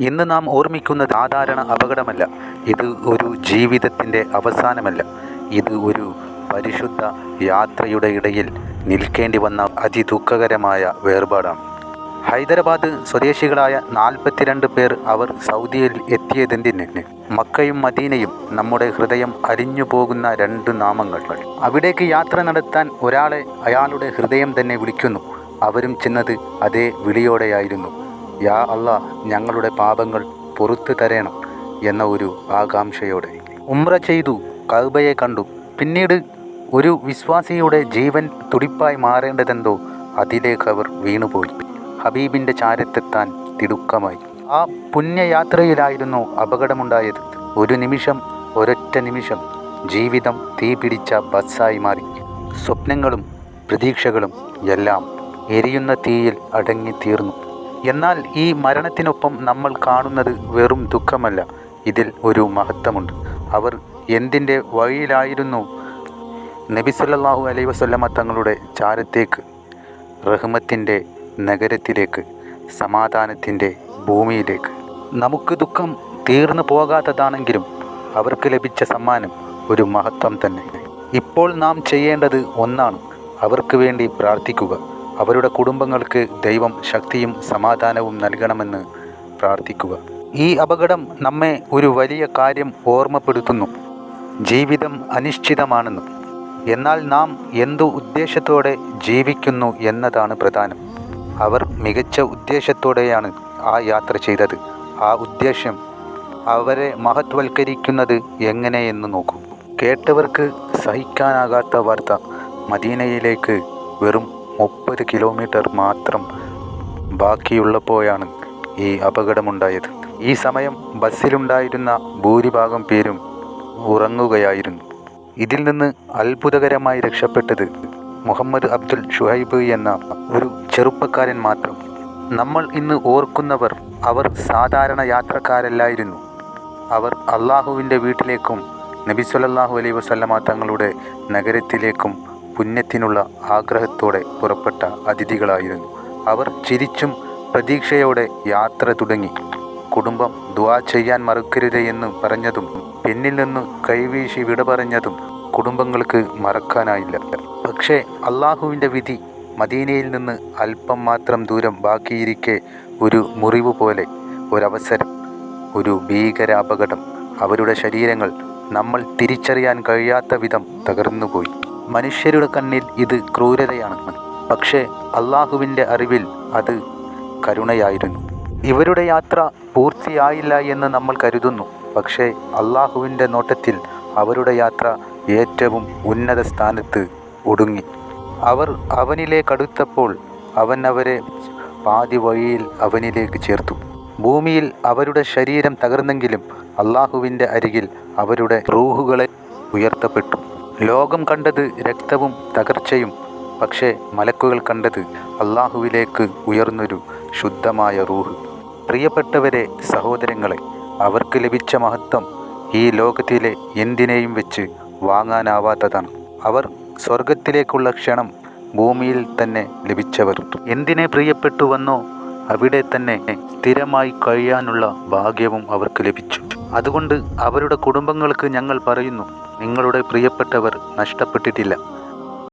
ഇന്ന് നാം ഓർമ്മിക്കുന്നത് സാധാരണ അപകടമല്ല. ഇത് ഒരു ജീവിതത്തിന്റെ അവസാനമല്ല. ഇത് ഒരു പരിശുദ്ധ യാത്രയുടെ ഇടയിൽ നിൽക്കേണ്ടി വന്ന അതിദുഃഖകരമായ വേർപാടാണ്. ഹൈദരാബാദ് സ്വദേശികളായ നാൽപ്പത്തിരണ്ട് പേർ അവർ സൗദിയിൽ എത്തിയതെന്തിന്? മക്കയും മദീനയും നമ്മുടെ ഹൃദയം അലിഞ്ഞു പോകുന്ന രണ്ട് നാമങ്ങൾ. അവിടേക്ക് യാത്ര നടത്താൻ ഒരാളെ അയാളുടെ ഹൃദയം തന്നെ വിളിക്കുന്നു. അവരും ചെന്നത് അതേ വിളിയോടെയായിരുന്നു. യാ അല്ല ഞങ്ങളുടെ പാപങ്ങൾ പുറത്തു തരണം എന്ന ഒരു ആകാംക്ഷയോടെ. ഉമ്ര ചെയ്തു കൗബയെ കണ്ടു. പിന്നീട് ഒരു വിശ്വാസിയുടെ ജീവൻ തുടിപ്പായി മാറേണ്ടതെന്തോ അതിലേക്ക് അവർ വീണുപോയി. ഹബീബിന്റെ ചാരത്തെത്താൻ തിടുക്കമായി. ആ പുണ്യയാത്രയിലായിരുന്നു അപകടമുണ്ടായത്. ഒരു നിമിഷം ഒരൊറ്റ നിമിഷം ജീവിതം തീ പിടിച്ച ബസ്സായി മാറി. സ്വപ്നങ്ങളും പ്രതീക്ഷകളും എല്ലാം എരിയുന്ന തീയിൽ അടങ്ങി അടങ്ങിത്തീർന്നു. എന്നാൽ ഈ മരണത്തിനൊപ്പം നമ്മൾ കാണുന്നത് വെറും ദുഃഖമല്ല. ഇതിൽ ഒരു മഹത്വമുണ്ട്. അവർ എന്തിന്റെ വഴിയിലായിരുന്നു? നബി സല്ലല്ലാഹു അലൈഹി വസല്ലമ തങ്ങളുടെ ചാരത്തേക്ക് റഹ്മത്തിന്റെ നഗരത്തിലേക്ക് സമാധാനത്തിന്റെ ഭൂമിയിലേക്ക്. നമുക്ക് ദുഃഖം തീർന്നു പോകാത്തതാണെങ്കിലും അവർക്ക് ലഭിച്ച സമ്മാനം ഒരു മഹത്വം തന്നെ. ഇപ്പോൾ നാം ചെയ്യേണ്ടത് ഒന്നാണ്. അവർക്ക് വേണ്ടി പ്രാർത്ഥിക്കുക. അവരുടെ കുടുംബങ്ങൾക്ക് ദൈവം ശക്തിയും സമാധാനവും നൽകണമെന്ന് പ്രാർത്ഥിക്കുക. ഈ അപകടം നമ്മെ ഒരു വലിയ കാര്യം ഓർമ്മപ്പെടുത്തുന്നു. ജീവിതം അനിശ്ചിതമാണെന്ന് എന്നാൽ നാം എന്തു ഉദ്ദേശത്തോടെ ജീവിക്കുന്നു എന്നതാണ് പ്രധാനം. അവർ മികച്ച ഉദ്ദേശത്തോടെയാണ് ആ യാത്ര ചെയ്തത്. ആ ഉദ്ദേശം അവരെ മഹത്വൽക്കരിക്കുന്നത് എങ്ങനെയെന്ന് നോക്കൂ. കേട്ടവർക്ക് സഹിക്കാനാകാത്ത വാർത്ത മദീനയിലേക്ക് വെറും മുപ്പത് കിലോമീറ്റർ മാത്രം ബാക്കിയുള്ളപ്പോഴാണ് ഈ അപകടമുണ്ടായത്. ഈ സമയം ബസ്സിലുണ്ടായിരുന്ന ഭൂരിഭാഗം പേരും ഉറങ്ങുകയായിരുന്നു. ഇതിൽ നിന്ന് അത്ഭുതകരമായി രക്ഷപ്പെട്ടത് മുഹമ്മദ് അബ്ദുൽ ഷുഹൈബ് എന്ന ഒരു ചെറുപ്പക്കാരൻ മാത്രം. നമ്മൾ ഇന്ന് ഓർക്കുന്നവർ അവർ സാധാരണ യാത്രക്കാരല്ലായിരുന്നു. അവർ അള്ളാഹുവിന്റെ വീട്ടിലേക്കും നബി സുലല്ലാഹു അലൈഹി വസല്ലമ തങ്ങളുടെ നഗരത്തിലേക്കും പുണ്യത്തിനുള്ള ആഗ്രഹത്തോടെ പുറപ്പെട്ട അതിഥികളായിരുന്നു. അവർ ചിരിച്ചും പ്രതീക്ഷയോടെ യാത്ര തുടങ്ങി. കുടുംബം ദ്വാ ചെയ്യാൻ മറക്കരുത് എന്ന് പറഞ്ഞതും പിന്നിൽ നിന്ന് കൈവീശി വിട പറഞ്ഞതും കുടുംബങ്ങൾക്ക് മറക്കാനായില്ല. പക്ഷേ അള്ളാഹുവിന്റെ വിധി മദീനയിൽ നിന്ന് അല്പം മാത്രം ദൂരം ബാക്കിയിരിക്കെ ഒരു മുറിവ് പോലെ ഒരവസരം ഒരു ഭീകര അപകടം അവരുടെ ശരീരങ്ങൾ നമ്മൾ തിരിച്ചറിയാൻ കഴിയാത്ത വിധം തകർന്നുപോയി. മനുഷ്യരുടെ കണ്ണിൽ ഇത് ക്രൂരതയാണ്. പക്ഷേ അള്ളാഹുവിന്റെ അറിവിൽ അത് കരുണയായിരുന്നു. ഇവരുടെ യാത്ര പൂർത്തിയായില്ല എന്ന് നമ്മൾ കരുതുന്നു. പക്ഷേ അള്ളാഹുവിന്റെ നോട്ടത്തിൽ അവരുടെ യാത്ര ഏറ്റവും ഉന്നത സ്ഥാനത്ത് ഒടുങ്ങി. അവർ അവനിലേക്കടുത്തപ്പോൾ അവൻ അവരെ പാതി വഴിയിൽ അവനിലേക്ക് ചേർത്തു. ഭൂമിയിൽ അവരുടെ ശരീരം തകർന്നെങ്കിലും അള്ളാഹുവിന്റെ അരികിൽ അവരുടെ റൂഹുകളെ ഉയർത്തപ്പെട്ടു. ലോകം കണ്ടത് രക്തവും തകർച്ചയും പക്ഷേ മലക്കുകൾ കണ്ടത് അള്ളാഹുവിലേക്ക് ഉയർന്നൊരു ശുദ്ധമായ റൂഹ്. പ്രിയപ്പെട്ടവരെ സഹോദരങ്ങളെ അവർക്ക് ലഭിച്ച മഹത്വം ഈ ലോകത്തിലെ എന്തിനേയും വെച്ച് വാങ്ങാനാവാത്തതാണ്. അവർ സ്വർഗത്തിലേക്കുള്ള ക്ഷണം ഭൂമിയിൽ തന്നെ ലഭിച്ചവർ. എന്തിനെ പ്രിയപ്പെട്ടു വന്നോ അവിടെ തന്നെ സ്ഥിരമായി കഴിയാനുള്ള ഭാഗ്യവും അവർക്ക് ലഭിച്ചു. അതുകൊണ്ട് അവരുടെ കുടുംബങ്ങൾക്ക് ഞങ്ങൾ പറയുന്നു നിങ്ങളുടെ പ്രിയപ്പെട്ടവർ നഷ്ടപ്പെട്ടിട്ടില്ല.